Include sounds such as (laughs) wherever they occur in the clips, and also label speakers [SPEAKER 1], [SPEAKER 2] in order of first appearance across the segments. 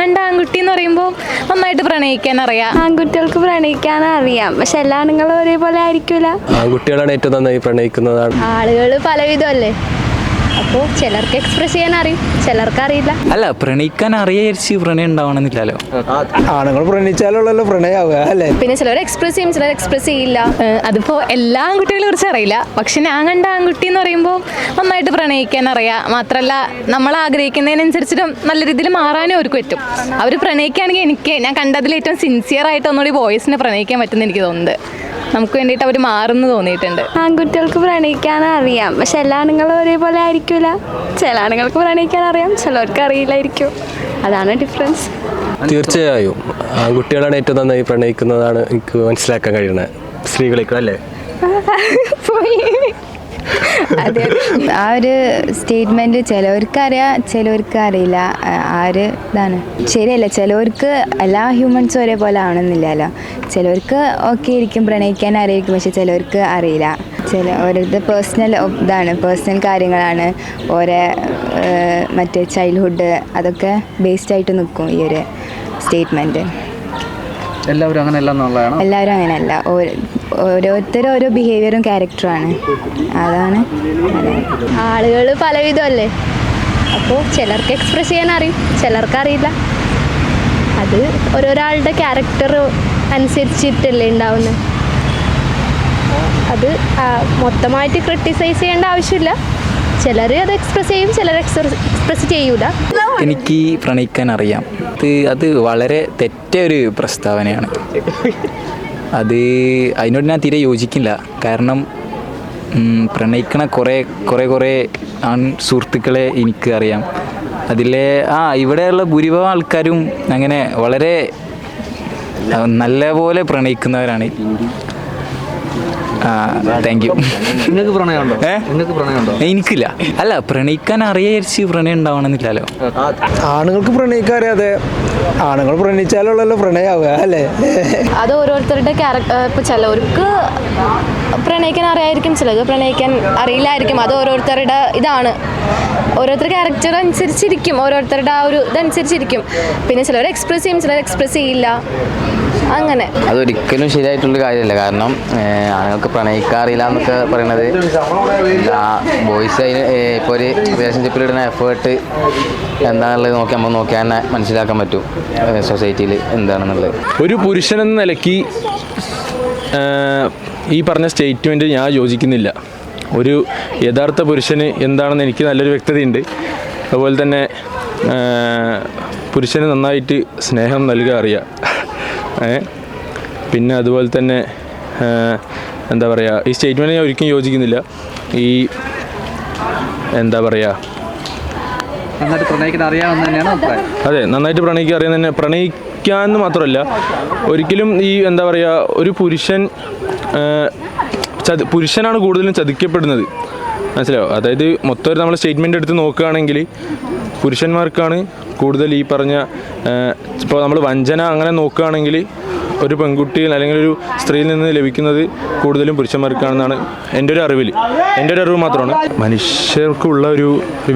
[SPEAKER 1] കണ്ട ആൺകുട്ടി എന്ന് പറയുമ്പോൾ നന്നായിട്ട് പ്രണയിക്കാൻ അറിയാം
[SPEAKER 2] ആൺകുട്ടികൾക്ക് പ്രണയിക്കാൻ അറിയാം പക്ഷെ എല്ലാ ആണുങ്ങളും ഒരേപോലെ ആയിരിക്കൂല.
[SPEAKER 3] ആൺകുട്ടികളാണ് ഏറ്റവും നന്നായി പ്രണയിക്കുന്നതാണ്.
[SPEAKER 2] ആളുകൾ പലവിധമല്ലേ? അപ്പോൾ ചിലർക്ക് എക്സ്പ്രസ് ചെയ്യാൻ അറിയും ചിലർക്ക് അറിയില്ല.
[SPEAKER 4] അല്ല പ്രണയിക്കാൻ അറിയായിരിച്ച് പ്രണയം ഉണ്ടാവണമെന്നില്ലല്ലോ.
[SPEAKER 5] ആണുങ്ങൾ പ്രണയിച്ചാലുള്ളല്ലോ പ്രണയാവുക അല്ലേ?
[SPEAKER 2] പിന്നെ ചിലർ എക്സ്പ്രസ് ചെയ്യും ചിലർ എക്സ്പ്രസ് ചെയ്യില്ല.
[SPEAKER 1] അതിപ്പോ എല്ലാ ആൺകുട്ടികളെ കുറിച്ച് അറിയില്ല. പക്ഷെ ഞാൻ കണ്ട ആൺകുട്ടി എന്ന് പറയുമ്പോൾ നന്നായിട്ട് പ്രണയിക്കാൻ അറിയാം. മാത്രമല്ല നമ്മൾ ആഗ്രഹിക്കുന്നതിനനുസരിച്ചിട്ടും നല്ല രീതിയിൽ മാറാനും അവർക്ക് പറ്റും. അവർ പ്രണയിക്കുകയാണെങ്കിൽ എനിക്ക് ഞാൻ കണ്ടതിൽ ഏറ്റവും സിൻസിയർ ആയിട്ട് ഒന്നുകൂടി ബോയ്സിനെ പ്രണയിക്കാൻ പറ്റുമെന്ന് എനിക്ക് തോന്നുന്നുണ്ട്. നമുക്ക് വേണ്ടിയിട്ട് അവർ മാറുന്നു തോന്നിയിട്ടുണ്ട്.
[SPEAKER 2] ആൺകുട്ടികൾക്ക് പ്രണയിക്കാൻ അറിയാം. പക്ഷെ എല്ലാ ആണുങ്ങളും ഒരേപോലെ ആയിരിക്കൂല. ചില ആണുങ്ങൾക്ക് പ്രണയിക്കാൻ അറിയാം ചിലവർക്ക് അറിയില്ലായിരിക്കും. അതാണ് ഡിഫറൻസ്
[SPEAKER 3] തീർച്ചയായും. ആൺകുട്ടികളാണ് ഏറ്റവും നന്നായി പ്രണയിക്കുന്നതാണ് എനിക്ക് മനസ്സിലാക്കാൻ കഴിയുന്നത്. സ്ത്രീകളേക്കും അല്ലേ? (laughs)
[SPEAKER 6] അതെ. ആ ഒരു സ്റ്റേറ്റ്മെന്റ് ചിലവർക്ക് അറിയാം ചിലവർക്ക് അറിയില്ല. ആ ആ ഒരു ഇതാണ്. ശരിയല്ല ചിലവർക്ക് എല്ലാ ഹ്യൂമൻസും ഒരേപോലെ ആവണമെന്നില്ലല്ലോ. ചിലവർക്ക് ഓക്കെ ഇരിക്കും പ്രണയിക്കാൻ അറിയായിരിക്കും പക്ഷെ ചിലവർക്ക് അറിയില്ല. ചില ഓരോരുത്തർ പേഴ്സണൽ ഇതാണ് പേഴ്സണൽ കാര്യങ്ങളാണ്. ഓരോ മറ്റേ ചൈൽഡ്ഹുഡ് അതൊക്കെ ബേസ്ഡ് ആയിട്ട് നിൽക്കും ഈ ഒരു സ്റ്റേറ്റ്മെന്റ്
[SPEAKER 7] എല്ലാവരും അങ്ങനെയല്ല എന്നുള്ളതാണ്.
[SPEAKER 6] എല്ലാവരും അങ്ങനെയല്ല. ഓരോ ഓരോരുത്തരും ഓരോ ബിഹേവിയറും ക്യാരക്ടറുമാണ് അതാണ് ആളുകൾ
[SPEAKER 2] ആളുകൾ പലവിധമല്ലേ? അപ്പോൾ ചിലർക്ക് എക്സ്പ്രസ് ചെയ്യാൻ അറിയും. ചിലർക്ക് അറിയില്ല. അത് ഓരോരാളുടെ ക്യാരക്ടർ അനുസരിച്ചിട്ടല്ലേ ഉണ്ടാവുന്നത് അത് മൊത്തമായിട്ട് ക്രിട്ടിസൈസ് ചെയ്യേണ്ട ആവശ്യമില്ല. ചിലർ അത് എക്സ്പ്രസ് ചെയ്യും ചിലർ എക്സ്പ്രസ് ചെയ്യൂല.
[SPEAKER 4] എനിക്ക് പ്രണയിക്കാൻ അറിയാം. അത് അത് വളരെ തെറ്റൊരു പ്രസ്താവനയാണ്. അത് അതിനോട് ഞാൻ തീരെ യോജിക്കില്ല. കാരണം പ്രണയിക്കണ കുറേ കുറേ കുറേ ആൺ സുഹൃത്തുക്കളെ എനിക്ക് അറിയാം. അതിലെ ആ ഇവിടെയുള്ള ഭൂരിഭാഗം ആൾക്കാരും അങ്ങനെ വളരെ നല്ല നല്ലപോലെ പ്രണയിക്കുന്നവരാണ്. താങ്ക് യു
[SPEAKER 7] നിങ്ങൾക്ക് പ്രണയമുണ്ടോ നിങ്ങൾക്ക് പ്രണയമുണ്ടോ
[SPEAKER 4] എനിക്കില്ല. അല്ല പ്രണയിക്കാൻ അറിയായിരിച്ച് പ്രണയം ഉണ്ടാവണമെന്നില്ലല്ലോ.
[SPEAKER 5] ആണുങ്ങൾക്ക് പ്രണയിക്കാൻ അറിയാതെ ആണുങ്ങൾ പ്രണയിച്ചാലുള്ളല്ലോ പ്രണയാവുക അല്ലേ?
[SPEAKER 2] അത് ഓരോരുത്തരുടെ ക്യാരക്ടർ ചിലവർക്ക് പ്രണയിക്കാൻ അറിയായിരിക്കും ചിലർക്ക് പ്രണയിക്കാൻ അറിയില്ലായിരിക്കും. അത് ഓരോരുത്തരുടെ ഇതാണ്. ഓരോരുത്തരുടെ ക്യാരക്ടർ അനുസരിച്ചിരിക്കും ഓരോരുത്തരുടെ ആ ഒരു ഇതനുസരിച്ചിരിക്കും. പിന്നെ ചിലർ എക്സ്പ്രസ് ചെയ്യും ചിലർ എക്സ്പ്രസ് ചെയ്യില്ല. അങ്ങനെ.
[SPEAKER 8] അതൊരിക്കലും ശരിയായിട്ടുള്ള കാര്യമല്ല. കാരണം ആണുങ്ങൾക്ക് പ്രണയിക്കാറില്ല എന്നൊക്കെ പറയണത്. ബോയ്സ് അതിന് ഇപ്പോൾ ഒരു റിലേഷൻഷിപ്പിൽ ഇടുന്ന എഫേർട്ട് എന്താണെന്നുള്ളത് നോക്കി നമ്മൾ നോക്കിയാൽ തന്നെ മനസ്സിലാക്കാൻ പറ്റും. സൊസൈറ്റിയിൽ എന്താണെന്നുള്ളത്.
[SPEAKER 9] ഒരു പുരുഷൻ എന്ന നിലയ്ക്ക് ഈ പറഞ്ഞ സ്റ്റേറ്റ്മെന്റ് ഞാൻ യോജിക്കുന്നില്ല. ഒരു യഥാർത്ഥ പുരുഷന് എന്താണെന്ന് എനിക്ക് നല്ലൊരു വ്യക്തതയുണ്ട്. അതുപോലെ തന്നെ പുരുഷന് നന്നായിട്ട് സ്നേഹം നൽകുക അറിയാം? പിന്നെ അതുപോലെ തന്നെ എന്താ പറയുക ഈ സ്റ്റേറ്റ്മെന്റ് ഞാൻ ഒരിക്കലും യോജിക്കുന്നില്ല. ഈ എന്താ പറയുക
[SPEAKER 7] പ്രണയിക്കാൻ
[SPEAKER 9] അതെ നന്നായിട്ട് പ്രണയിക്കാൻ അറിയാൻ തന്നെ പ്രണയിക്കാന്ന് മാത്രമല്ല ഒരിക്കലും ഈ എന്താ പറയുക ഒരു പുരുഷൻ ചത് പുരുഷനാണ് കൂടുതലും ചതിക്കപ്പെടുന്നത്. മനസ്സിലായോ? അതായത് മൊത്തം ഒരു നമ്മൾ സ്റ്റേറ്റ്മെന്റ് എടുത്ത് നോക്കുകയാണെങ്കിൽ പുരുഷന്മാർക്കാണ് കൂടുതൽ ഈ പറഞ്ഞ ഇപ്പോൾ നമ്മൾ വഞ്ചന അങ്ങനെ നോക്കുകയാണെങ്കിൽ ഒരു പെൺകുട്ടി അല്ലെങ്കിൽ ഒരു സ്ത്രീയിൽ നിന്ന് ലഭിക്കുന്നത് കൂടുതലും പുരുഷന്മാർക്കാണെന്നാണ് എന്റെ ഒരു അറിവിൽ. എന്റെ ഒരു അറിവ് മാത്രമാണ്. മനുഷ്യർക്കുള്ള ഒരു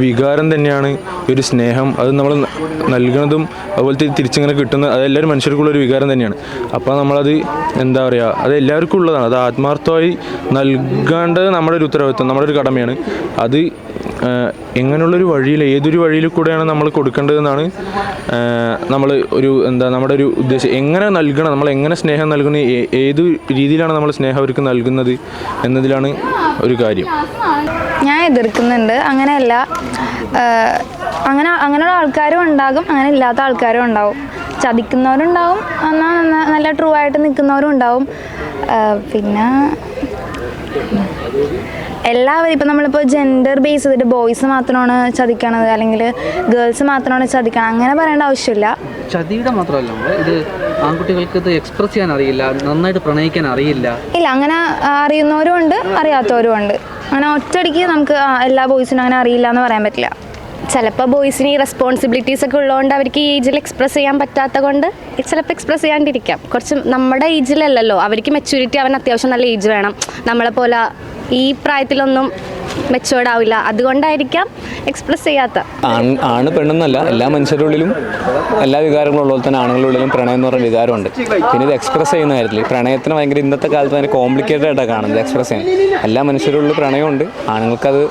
[SPEAKER 9] വികാരം തന്നെയാണ് ഒരു സ്നേഹം. അത് നമ്മൾ നൽകുന്നതും അതുപോലത്തെ തിരിച്ചിങ്ങനെ കിട്ടുന്ന അത് എല്ലാവരും മനുഷ്യർക്കുള്ള ഒരു വികാരം തന്നെയാണ്. അപ്പോൾ നമ്മളത് എന്താ പറയുക അത് എല്ലാവർക്കും ഉള്ളതാണ്. അത് ആത്മാർത്ഥമായി നൽകേണ്ടത് നമ്മുടെ ഒരു ഉത്തരവാദിത്വം നമ്മുടെ ഒരു കടമയാണ്. അത് എങ്ങനെയുള്ളൊരു വഴിയിൽ ഏതൊരു വഴിയിൽ കൂടെയാണ് നമ്മൾ കൊടുക്കേണ്ടതെന്നാണ് നമ്മൾ ഒരു എന്താ നമ്മുടെ ഒരു ഉദ്ദേശം. എങ്ങനെ നൽകണം നമ്മൾ എങ്ങനെ സ്നേഹം നൽകുന്നത് ഏ- ഏത് രീതിയിലാണ് നമ്മൾ സ്നേഹം അവർക്ക് നൽകുന്നത് എന്നതിലാണ് ഒരു കാര്യം.
[SPEAKER 6] ഞാൻ എതിർക്കുന്നുണ്ട്. അങ്ങനെയല്ല. അങ്ങനെ അങ്ങനെയുള്ള ആൾക്കാരും ഉണ്ടാകും അങ്ങനെ ഇല്ലാത്ത ആൾക്കാരും ഉണ്ടാവും. ചതിക്കുന്നവരുണ്ടാവും എന്നാൽ നല്ല ട്രൂ ആയിട്ട് നിൽക്കുന്നവരും ഉണ്ടാവും. പിന്നെ എല്ലാവരും ഇപ്പം നമ്മളിപ്പോൾ ജെൻഡർ ബേസ് ചെയ്തിട്ട് ബോയ്സ് മാത്രമാണ് ചതിക്കണത് അല്ലെങ്കിൽ ഗേൾസ് മാത്രമാണ് ചതിക്കണം അങ്ങനെ പറയേണ്ട ആവശ്യമില്ല.
[SPEAKER 7] ചതിയുടെ മാത്രമല്ല ഇത് ആൺകുട്ടികൾക്ക് ഇത് എക്സ്പ്രസ് ചെയ്യാൻ അറിയില്ല നന്നായിട്ട് പ്രണയിക്കാൻ അറിയില്ല.
[SPEAKER 6] ഇല്ല അങ്ങനെ അറിയുന്നവരും ഉണ്ട് അറിയാത്തവരും ഉണ്ട്. അങ്ങനെ ഒറ്റയടിക്ക് നമുക്ക് എല്ലാ ബോയ്സിനും അങ്ങനെ അറിയില്ല എന്ന് പറയാൻ പറ്റില്ല.
[SPEAKER 2] ചിലപ്പോൾ ബോയ്സിന് ഈ റെസ്പോൺസിബിലിറ്റീസ് ഒക്കെ ഉള്ളതുകൊണ്ട് അവർക്ക് ഈ ഏജിൽ എക്സ്പ്രസ് ചെയ്യാൻ പറ്റാത്ത കൊണ്ട് ചിലപ്പോൾ എക്സ്പ്രസ് ചെയ്യാണ്ടിരിക്കാം. കുറച്ച് നമ്മുടെ ഏജിലല്ലല്ലോ അവർക്ക് മെച്യൂരിറ്റി അവൻ അത്യാവശ്യം നല്ല ഏജ് വേണം. നമ്മളെ പോലെ ഈ പ്രായത്തിലൊന്നും
[SPEAKER 10] മെച്ചുവേർഡ് ആവില്ല. അതുകൊണ്ടായിരിക്കാം എക്സ്പ്രസ് ചെയ്യാത്ത.
[SPEAKER 4] ആണ് പെണ്ണെന്നല്ല എല്ലാ മനുഷ്യരുടെ ഉള്ളിലും എല്ലാ വികാരങ്ങളും ഉള്ളത് തന്നെ ആണുങ്ങളുടെ ഉള്ളിലും പ്രണയം എന്ന് പറഞ്ഞ വികാരമുണ്ട്. പിന്നെ ഇത് എക്സ്പ്രസ് ചെയ്യുന്ന കാര്യത്തിൽ പ്രണയത്തിന് ഭയങ്കര ഇന്നത്തെ കാലത്ത് ഭയങ്കര കോംപ്ലിക്കേറ്റഡ് ആയിട്ടാണ് കാണുന്നത്. എക്സ്പ്രസ് ചെയ്യാൻ. എല്ലാ മനുഷ്യരുടെ പ്രണയമുണ്ട്. ആണുങ്ങൾക്കത്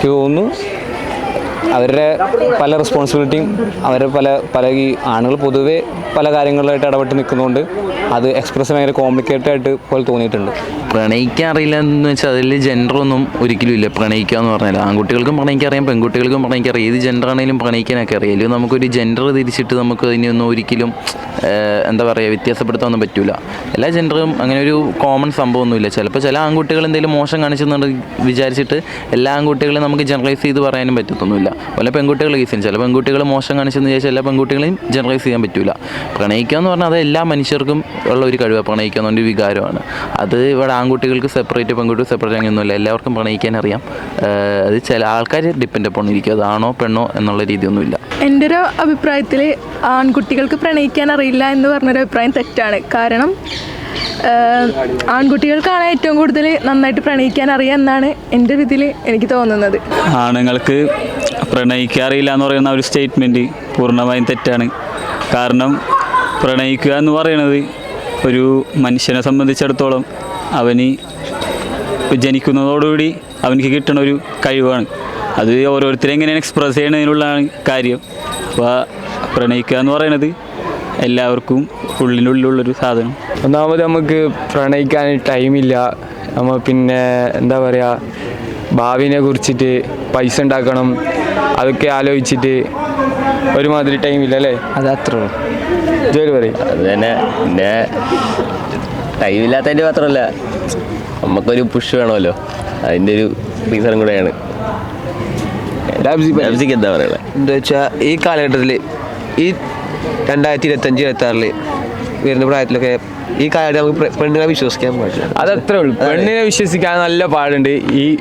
[SPEAKER 4] എനിക്ക് തോന്നുന്നു അവരുടെ പല റെസ്പോൺസിബിലിറ്റിയും അവരുടെ പല പല ഈ ആണുങ്ങൾ പൊതുവേ പല കാര്യങ്ങളിലായിട്ട് ഇടപെട്ട് നിൽക്കുന്നതുകൊണ്ട് അത് എക്സ്പ്രസ് ഭയങ്കര കോംപ്ലിക്കേറ്റഡ് ആയിട്ട് പോലെ തോന്നിയിട്ടുണ്ട്.
[SPEAKER 8] പ്രണയിക്കാൻ അറിയില്ല എന്ന് വെച്ചാൽ അതിൽ ജെൻഡറൊന്നും ഒരിക്കലും ഇല്ല. പ്രണയിക്കുക എന്ന് പറഞ്ഞാൽ ആൺകുട്ടികൾക്കും പ്രണയിക്കാൻ അറിയാം പെൺകുട്ടികൾക്കും പ്രണയിക്കാൻ അറിയാം. ഏത് ജെൻഡർ ആണെങ്കിലും പ്രണയിക്കാനൊക്കെ അറിയാം. അല്ലെങ്കിൽ നമുക്കൊരു ജെൻഡർ തിരിച്ചിട്ട് നമുക്ക് അതിനൊന്നും ഒരിക്കലും എന്താ പറയുക വ്യത്യാസപ്പെടുത്താനൊന്നും പറ്റില്ല എല്ലാ ജെൻഡറും അങ്ങനെ ഒരു കോമൺ സംഭവമൊന്നുമില്ല ചിലപ്പോൾ ചില ആൺകുട്ടികൾ എന്തെങ്കിലും മോശം കാണിച്ചെന്നുണ്ട് വിചാരിച്ചിട്ട് എല്ലാ ആൺകുട്ടികളെയും നമുക്ക് ജനറലൈസ് ചെയ്ത് പറയാനും പറ്റത്തൊന്നുമില്ല. അതുപോലെ പെൺകുട്ടികൾ കേസിന് ചില പെൺകുട്ടികൾ മോശം കാണിച്ചെന്ന് വിചാരിച്ചാൽ എല്ലാ പെൺകുട്ടികളെയും ജനറലൈസ് ചെയ്യാൻ പറ്റില്ല പ്രണയിക്കുക എന്ന് പറഞ്ഞാൽ അത് എല്ലാ മനുഷ്യർക്കും ഉള്ള ഒരു കഴിവാണ്. പ്രണയിക്കുക എന്നൊരു വികാരമാണ്. അത് ഇവിടെ ആൺകുട്ടികൾക്ക് സെപ്പറേറ്റ് പെൺകുട്ടികൾ സെപ്പറേറ്റ് അങ്ങനെയൊന്നുമില്ല എല്ലാവർക്കും പ്രണയിക്കാൻ അറിയാം. അത് ചില ആൾക്കാർ ഡിപ്പെൻഡ് അപ്പോൾ ഇരിക്കും. അത് ആണോ പെണ്ണോ എന്നുള്ള രീതിയൊന്നുമില്ല.
[SPEAKER 1] എന്റെ ഒരു അഭിപ്രായത്തിൽ ആൺകുട്ടികൾക്ക് പ്രണയിക്കാൻ അറിയില്ല എന്ന് പറഞ്ഞൊരു അഭിപ്രായം തെറ്റാണ്. കാരണം ആൺകുട്ടികൾക്കാണ് ഏറ്റവും കൂടുതൽ നന്നായിട്ട് പ്രണയിക്കാൻ അറിയാം എന്നാണ് എന്റെ ഒരു ഇതിൽ എനിക്ക് തോന്നുന്നത്.
[SPEAKER 4] ആണുങ്ങൾക്ക് പ്രണയിക്കാറില്ല എന്ന് പറയുന്ന ഒരു സ്റ്റേറ്റ്മെന്റ് പൂർണമായും തെറ്റാണ്. കാരണം പ്രണയിക്കുക എന്ന് പറയുന്നത് ഒരു മനുഷ്യനെ സംബന്ധിച്ചിടത്തോളം അവന് ജനിക്കുന്നതോടുകൂടി അവനിക്ക് കിട്ടുന്ന ഒരു കഴിവാണ്. അത് ഓരോരുത്തരും എങ്ങനെയാണ് എക്സ്പ്രസ് ചെയ്യുന്നതിനുള്ളതാണ് കാര്യം. അപ്പോൾ പ്രണയിക്കുക എന്ന് പറയുന്നത് എല്ലാവർക്കും ഉള്ളിനുള്ളിലുള്ളൊരു സാധനം.
[SPEAKER 11] ഒന്നാമത് നമുക്ക് പ്രണയിക്കാൻ ടൈമില്ല നമ്മൾ പിന്നെ എന്താ പറയുക ഭാവിനെ കുറിച്ചിട്ട് പൈസ ഉണ്ടാക്കണം. അതൊക്കെ ആലോചിച്ചിട്ട് ഒരുമാതിരി ഇല്ല അല്ലേ?
[SPEAKER 12] അത് അത്ര ഉള്ളൂ.
[SPEAKER 11] ജോലി പറയും.
[SPEAKER 13] അത് തന്നെ. പിന്നെ ടൈമില്ലാത്തതിന്റെ മാത്രമല്ല നമുക്കൊരു പുഷ് വേണമല്ലോ. അതിന്റെ ഒരു റീസണും കൂടെയാണ്. എന്താ പറയുന്നത്
[SPEAKER 12] എന്താ വെച്ചാൽ ഈ കാലഘട്ടത്തിൽ ഈ രണ്ടായിരത്തി ഇരുപത്തഞ്ച് ഇരുപത്തി ആറിൽ വരുന്ന പ്രായത്തിലൊക്കെ ഈ കാലഘട്ടം നമുക്ക് പെണ്ണിനെ വിശ്വസിക്കാൻ പാടില്ല
[SPEAKER 11] അതത്രേ ഉള്ളൂ. പെണ്ണിനെ വിശ്വസിക്കാൻ നല്ല പാടുണ്ട്. ഈ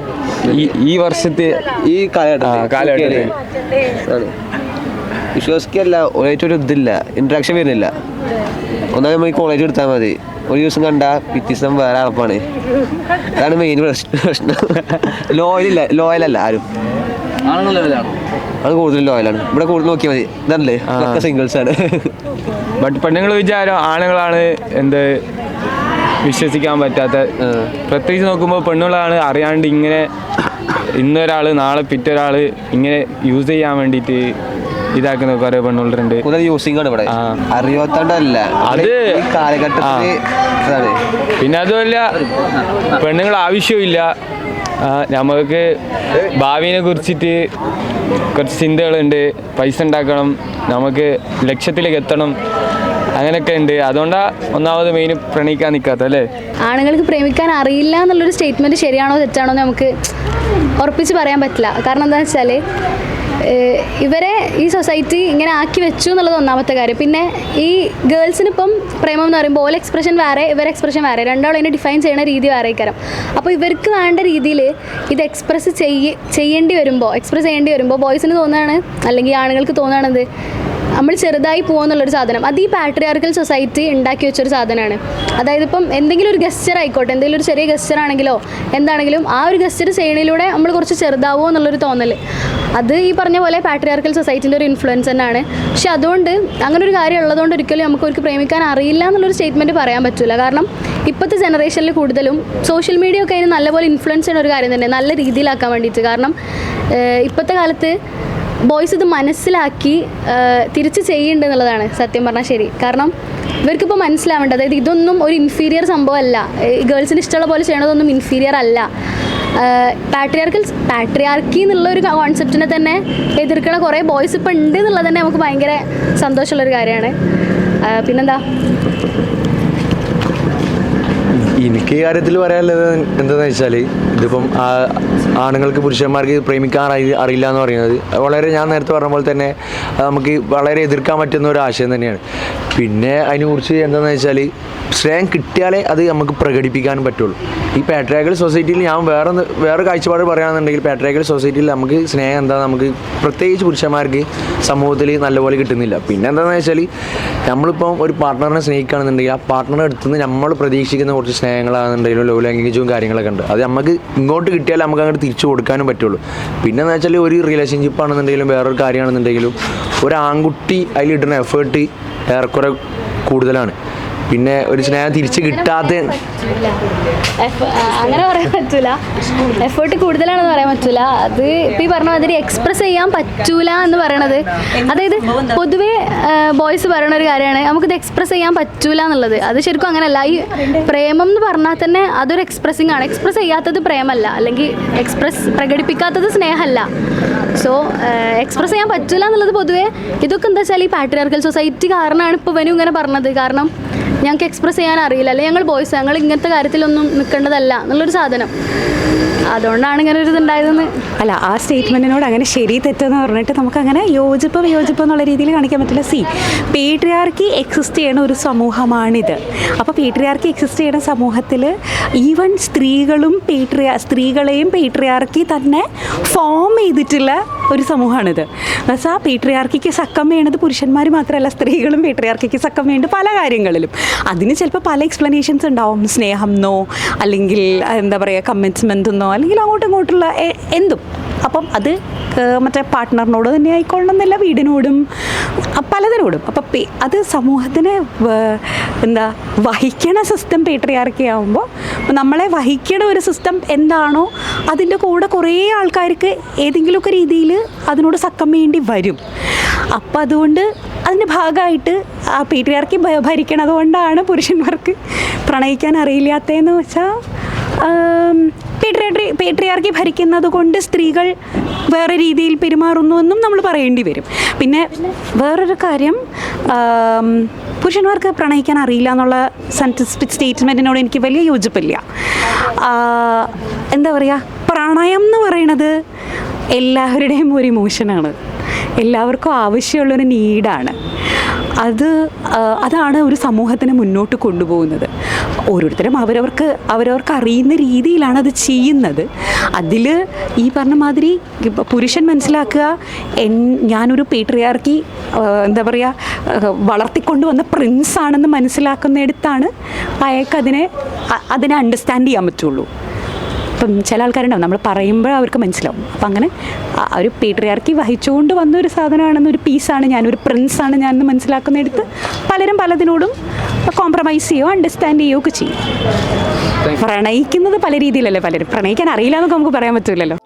[SPEAKER 11] ഈ- വർഷത്തെ
[SPEAKER 12] ഈ
[SPEAKER 11] കാലഘട്ടം കാലഘട്ടത്തിൽ.
[SPEAKER 12] വിശ്വസിക്കല്ല ഒരേറ്റൊരു ഇതില്ല ഇൻട്രാക്ഷൻ വരുന്നില്ല. ഒന്നാമത് നമ്മൾ ഈ കോളേജ് എടുത്താൽ മതി. ഒരു ദിവസം കണ്ട പിറ്റിസം വേറെ അളപ്പാണ്. അതാണ് മെയിൻ പ്രശ്നം. ലോയലില്ല ലോയലല്ല ആരും. അത് കൂടുതൽ ലോയലാണ് ഇവിടെ കൂടുതൽ നോക്കിയാൽ മതി. ഇതല്ലേ? ഒക്കെ സിംഗിൾസ് ആണ്.
[SPEAKER 11] ബട്ട് പെണ്ണുങ്ങൾ വിചാരം ആണുങ്ങളാണ് എന്ത് വിശ്വസിക്കാൻ പറ്റാത്ത പ്രത്യേകിച്ച് നോക്കുമ്പോൾ പെണ്ണുങ്ങളാണ് അറിയാണ്ട് ഇങ്ങനെ ഇന്നൊരാൾ നാളെ പിറ്റൊരാൾ ഇങ്ങനെ യൂസ് ചെയ്യാൻ വേണ്ടിയിട്ട് ഇതാക്കുന്ന കുറെ പെണ്ണുണ്ട്
[SPEAKER 12] കൂടുതൽ യൂസിംഗ് ആണ് ഇവിടെ. അറിയാത്തതല്ല
[SPEAKER 11] അത്
[SPEAKER 12] ഈ ഇതാണ്
[SPEAKER 11] പിന്നെ അതുമല്ല പെണ്ണുങ്ങൾ ആവശ്യമില്ല നമ്മൾക്ക് നമുക്ക് ഭാവിനെ കുറിച്ചിട്ട് കുറച്ച് ചിന്തകളുണ്ട്. പൈസ ഉണ്ടാക്കണം. നമുക്ക് ലക്ഷ്യത്തിലേക്ക് എത്തണം. അങ്ങനെയൊക്കെ ഉണ്ട്. അതുകൊണ്ടാണ് ഒന്നാമത് മെയിൻ പ്രണയിക്കാൻ നിൽക്കാത്ത അല്ലേ?
[SPEAKER 10] ആണുങ്ങൾക്ക് പ്രേമിക്കാൻ അറിയില്ല എന്നുള്ളൊരു സ്റ്റേറ്റ്മെന്റ് ശരിയാണോ തെറ്റാണോ എന്ന് നമുക്ക് ഉറപ്പിച്ച് പറയാൻ പറ്റില്ല. കാരണം എന്താണെന്ന് വെച്ചാൽ ഇവരെ ഈ സൊസൈറ്റി ഇങ്ങനെ ആക്കി വെച്ചു എന്നുള്ളത് ഒന്നാമത്തെ കാര്യം. പിന്നെ ഈ ഗേൾസിന് ഇപ്പം പ്രേമം എന്ന് പറയുമ്പോൾ ഓല എക്സ്പ്രഷൻ വേറെ ഇവരെ എക്സ്പ്രഷൻ വേറെ. രണ്ടാളും അതിനെ ഡിഫൈൻ ചെയ്യുന്ന രീതി വേറെ കാരം അപ്പോൾ ഇവർക്ക് വേണ്ട രീതിയിൽ ഇത് എക്സ്പ്രസ് ചെയ്യ ചെയ്യേണ്ടി വരുമ്പോൾ എക്സ്പ്രസ് ചെയ്യേണ്ടി വരുമ്പോൾ ബോയ്സിന് തോന്നുകയാണ് അല്ലെങ്കിൽ ആണുങ്ങൾക്ക് തോന്നുകയാണെന്ത് നമ്മൾ ചെറുതായി പോകുന്നുള്ളൊരു സാധനം. അത് ഈ പാട്രിയാർക്കൽ സൊസൈറ്റി ഉണ്ടാക്കി വെച്ചൊരു സാധനമാണ്. അതായത് ഇപ്പം എന്തെങ്കിലും ഒരു ഗസ്റ്റർ ആയിക്കോട്ടെ എന്തെങ്കിലും ഒരു ചെറിയ ഗസ്റ്റർ ആണെങ്കിലോ എന്താണെങ്കിലും ആ ഒരു ഗസ്റ്റർ ചെയ്യണതിലൂടെ നമ്മൾ കുറച്ച് ചെറുതാവോ എന്നുള്ളൊരു തോന്നൽ അത് ഈ പറഞ്ഞ പോലെ പാട്രിയാർക്കൽ സൊസൈറ്റിന്റെ ഒരു ഇൻഫ്ലുവൻസ് തന്നെയാണ് പക്ഷെ അതുകൊണ്ട് അങ്ങനെ ഒരു കാര്യം ഉള്ളതുകൊണ്ട് ഒരിക്കലും നമുക്ക് അവർക്ക് പ്രേമിക്കാൻ അറിയില്ല എന്നുള്ളൊരു സ്റ്റേറ്റ്മെന്റ് പറയാൻ പറ്റില്ല കാരണം ഇപ്പോഴത്തെ ജനറേഷനിൽ കൂടുതലും സോഷ്യൽ മീഡിയ ഒക്കെ അതിന് നല്ലപോലെ ഇൻഫ്ലുവൻസ് ചെയ്യുന്ന ഒരു കാര്യം തന്നെ നല്ല രീതിയിലാക്കാൻ വേണ്ടിയിട്ട്. കാരണം ഇപ്പോഴത്തെ കാലത്ത് ബോയ്സ് ഇത് മനസ്സിലാക്കി തിരിച്ച് ചെയ്യുന്നുണ്ട് എന്നുള്ളതാണ് സത്യം പറഞ്ഞാൽ ശരി. കാരണം ഇവർക്കിപ്പോൾ മനസ്സിലാവേണ്ടത് അതായത് ഇതൊന്നും ഒരു ഇൻഫീരിയർ സംഭവമല്ല. ഗേൾസിന് ഇഷ്ടമുള്ള പോലെ ചെയ്യണതൊന്നും ഇൻഫീരിയർ അല്ല. പാട്രിയാർക്കൽ പാട്രിയാർക്കി എന്നുള്ള ഒരു കോൺസെപ്റ്റിനെ തന്നെ എതിർക്കണ കുറേ ബോയ്സ് ഇപ്പം ഉണ്ട് എന്നുള്ളത് തന്നെ നമുക്ക് ഭയങ്കര സന്തോഷമുള്ളൊരു കാര്യമാണ്. പിന്നെന്താ?
[SPEAKER 14] എനിക്ക് ഈ കാര്യത്തിൽ പറയാനുള്ളത് എന്താണെന്ന് വെച്ചാൽ ഇതിപ്പം ആണുങ്ങൾക്ക് പുരുഷന്മാർക്ക് പ്രേമിക്കാൻ അറി അറിയില്ല എന്ന് പറയുന്നത്. വളരെ ഞാൻ നേരത്തെ പറഞ്ഞ പോലെ തന്നെ നമുക്ക് വളരെ എതിർക്കാൻ പറ്റുന്ന ഒരു ആശയം തന്നെയാണ്. പിന്നെ അതിനെക്കുറിച്ച് എന്താണെന്ന് വെച്ചാൽ സ്നേഹം കിട്ടിയാലേ അത് നമുക്ക് പ്രകടിപ്പിക്കാനും പറ്റുള്ളൂ. ഈ പാട്രിയാക്കൽ സൊസൈറ്റിയിൽ ഞാൻ വേറെ വേറെ കാഴ്ചപ്പാട് പറയുകയാണെന്നുണ്ടെങ്കിൽ പാട്രിയാക്കൽ സൊസൈറ്റിയിൽ നമുക്ക് സ്നേഹം എന്താ? നമുക്ക് പ്രത്യേകിച്ച് പുരുഷന്മാർക്ക് സമൂഹത്തിൽ നല്ലപോലെ കിട്ടുന്നില്ല. പിന്നെ എന്താണെന്ന് വെച്ചാൽ നമ്മളിപ്പം ഒരു പാർട്ട്ണറിനെ സ്നേഹിക്കുകയാണെന്നുണ്ടെങ്കിൽ ആ പാർട്ട്ണറെ അടുത്ത് നിന്ന് നമ്മൾ പ്രതീക്ഷിക്കുന്ന കുറച്ച് സ്നേഹങ്ങളാണെന്നുണ്ടെങ്കിലും ലവ് ലാംഗ്വേജും കാര്യങ്ങളൊക്കെ ഉണ്ട്. അത് നമുക്ക് ഇങ്ങോട്ട് കിട്ടിയാൽ നമുക്ക് അങ്ങോട്ട് തിരിച്ചു കൊടുക്കാനും പറ്റുള്ളൂ. പിന്നെ എന്ന് വെച്ചാൽ ഒരു റിലേഷൻഷിപ്പ് ആണെന്നുണ്ടെങ്കിലും വേറൊരു കാര്യമാണെന്നുണ്ടെങ്കിലും ഒരു ആൺകുട്ടി അതിലിടുന്ന എഫേർട്ട് ഏറെക്കുറെ കൂടുതലാണ്. പിന്നെ ഒരു സ്നേഹം തിരിച്ച് കിട്ടാത്ത
[SPEAKER 10] അങ്ങനെ പറയാൻ പറ്റൂല. എഫേർട്ട് കൂടുതലാണെന്ന് പറയാൻ പറ്റൂല. അത് ഇപ്പം ഈ പറഞ്ഞ മാതിരി എക്സ്പ്രസ് ചെയ്യാൻ പറ്റൂല എന്ന് പറയണത്. അതായത് പൊതുവേ ബോയ്സ് പറയണ ഒരു കാര്യമാണ്. നമുക്കിത് എക്സ്പ്രസ് ചെയ്യാൻ പറ്റൂല എന്നുള്ളത്. അത് ശരിക്കും അങ്ങനെയല്ല. ഈ പ്രേമം എന്ന് പറഞ്ഞാൽ തന്നെ അതൊരു എക്സ്പ്രസിങ് ആണ്. എക്സ്പ്രസ് ചെയ്യാത്തത് പ്രേമല്ല. അല്ലെങ്കിൽ എക്സ്പ്രസ് പ്രകടിപ്പിക്കാത്തത് സ്നേഹമല്ല സോ എക്സ്പ്രസ് ചെയ്യാൻ പറ്റൂല എന്നുള്ളത് പൊതുവേ ഇതൊക്കെ എന്താ വെച്ചാൽ ഈ പാട്രിയാർക്കൽ സൊസൈറ്റി കാരണമാണ് ഇപ്പൊ വനു ഇങ്ങനെ പറഞ്ഞത്. കാരണം ഞങ്ങൾക്ക് എക്സ്പ്രസ് ചെയ്യാൻ അറിയില്ല. അല്ലെങ്കിൽ ഞങ്ങൾ ബോയ്സ് ഞങ്ങൾ ഇങ്ങനത്തെ കാര്യത്തിലൊന്നും നിൽക്കേണ്ടതല്ല എന്നുള്ളൊരു സാധനം. അതുകൊണ്ടാണ് ഇങ്ങനെ ഒരു ഇതുണ്ടായതെന്ന്
[SPEAKER 15] അല്ല ആ സ്റ്റേറ്റ്മെന്റിനോട് അങ്ങനെ ശരി തെറ്റെന്ന് പറഞ്ഞിട്ട് നമുക്ക് അങ്ങനെ യോജിപ്പ് വിയോജിപ്പ് എന്നുള്ള രീതിയിൽ കാണിക്കാൻ പറ്റില്ല. സി പേട്രിയാർക്കി എക്സിസ്റ്റ് ചെയ്യുന്ന ഒരു സമൂഹമാണിത്. അപ്പോൾ പേട്രിയാർക്കി എക്സിസ്റ്റ് ചെയ്യുന്ന സമൂഹത്തിൽ ഈവൻ സ്ത്രീകളും പേട്രിയ സ്ത്രീകളെയും പേട്രിയാർക്കി തന്നെ ഫോം ചെയ്തിട്ടുള്ള ഒരു സമൂഹമാണിത്. എന്നുവെച്ചാൽ പേട്രിയാർക്കിക്ക് സക്കം വേണത് പുരുഷന്മാർ മാത്രമല്ല സ്ത്രീകളും പേട്രിയാർക്കിക്ക് സക്കം വേണ്ടത് പല കാര്യങ്ങളിലും. അതിന് ചിലപ്പോൾ പല എക്സ്പ്ലനേഷൻസ് ഉണ്ടാവും. സ്നേഹം എന്നോ അല്ലെങ്കിൽ എന്താ പറയുക കമ്മിറ്റ്മെന്റ് എന്നോ അല്ലെങ്കിൽ അങ്ങോട്ടും ഇങ്ങോട്ടുള്ള എന്തും. അപ്പം അത് മറ്റേ പാർട്ട്ണറിനോട് തന്നെ ആയിക്കൊള്ളണമെന്നില്ല വീടിനോടും പലതിനോടും. അപ്പം അത് സമൂഹത്തിനെ എന്താ വഹിക്കണ സിസ്റ്റം പേട്രിയാർക്കി ആകുമ്പോൾ നമ്മളെ വഹിക്കണ ഒരു സിസ്റ്റം എന്താണോ അതിന്റെ കൂടെ കുറേ ആൾക്കാർക്ക് ഏതെങ്കിലുമൊക്കെ രീതിയിൽ അതിനോട് സക്കം വേണ്ടി വരും. അപ്പം അതുകൊണ്ട് അതിന്റെ ഭാഗമായിട്ട് ആ പേട്രിയാർക്കി ഭരിക്കണത് കൊണ്ടാണ് പുരുഷന്മാർക്ക് പ്രണയിക്കാൻ അറിയില്ലാത്തതെന്ന് വെച്ചാൽ പേട്രിയാട്രി പേട്രിയാർക്കി ഭരിക്കുന്നത് കൊണ്ട് സ്ത്രീകൾ വേറെ രീതിയിൽ പെരുമാറുന്നു എന്നും നമ്മൾ പറയേണ്ടി വരും. പിന്നെ വേറൊരു കാര്യം പുരുഷന്മാർക്ക് പ്രണയിക്കാൻ അറിയില്ല എന്നുള്ള സ്റ്റേറ്റ്മെന്റിനോട് എനിക്ക് വലിയ യോജിപ്പില്ല. എന്താ പറയുക പ്രണയം എന്ന് പറയണത് എല്ലാവരുടെയും ഒരു ഇമോഷനാണ് എല്ലാവർക്കും ആവശ്യമുള്ളൊരു നീഡാണ് അത് അതാണ് ഒരു സമൂഹത്തിനെ മുന്നോട്ട് കൊണ്ടുപോകുന്നത്. ഓരോരുത്തരും അവരവർക്ക് അവരവർക്ക് അറിയുന്ന രീതിയിലാണ് അത് ചെയ്യുന്നത്. അതിൽ ഈ പറഞ്ഞ മാതിരി പുരുഷൻ മനസ്സിലാക്കുക എൻ ഞാനൊരു പേട്രിയാർക്കി എന്താ പറയുക വളർത്തിക്കൊണ്ടുവന്ന പ്രിൻസ് ആണെന്ന് മനസ്സിലാക്കുന്നിടത്താണ് അയാൾക്ക് അതിനെ അതിനെ അണ്ടർസ്റ്റാൻഡ് ചെയ്യാൻ പറ്റുള്ളൂ. ഇപ്പം ചില ആൾക്കാരുണ്ടാവും നമ്മൾ പറയുമ്പോൾ അവർക്ക് മനസ്സിലാവും. അപ്പം അങ്ങനെ ഒരു പേട്രിയാർക്കി വഹിച്ചുകൊണ്ട് വന്ന ഒരു സാധനമാണെന്ന് ഒരു പീസാണ് ഞാൻ ഒരു പ്രിൻസാണ് ഞാൻ എന്ന് മനസ്സിലാക്കുന്നിടത്ത് പലരും പലതിനോടും കോംപ്രമൈസ് ചെയ്യുകയോ അണ്ടർസ്റ്റാൻഡ് ചെയ്യുകയോ ഒക്കെ ചെയ്യും. പ്രണയിക്കുന്നത് പല രീതിയിലല്ലേ പലരും. പ്രണയിക്കാൻ അറിയില്ല എന്നൊക്കെ നമുക്ക് പറയാൻ പറ്റില്ലല്ലോ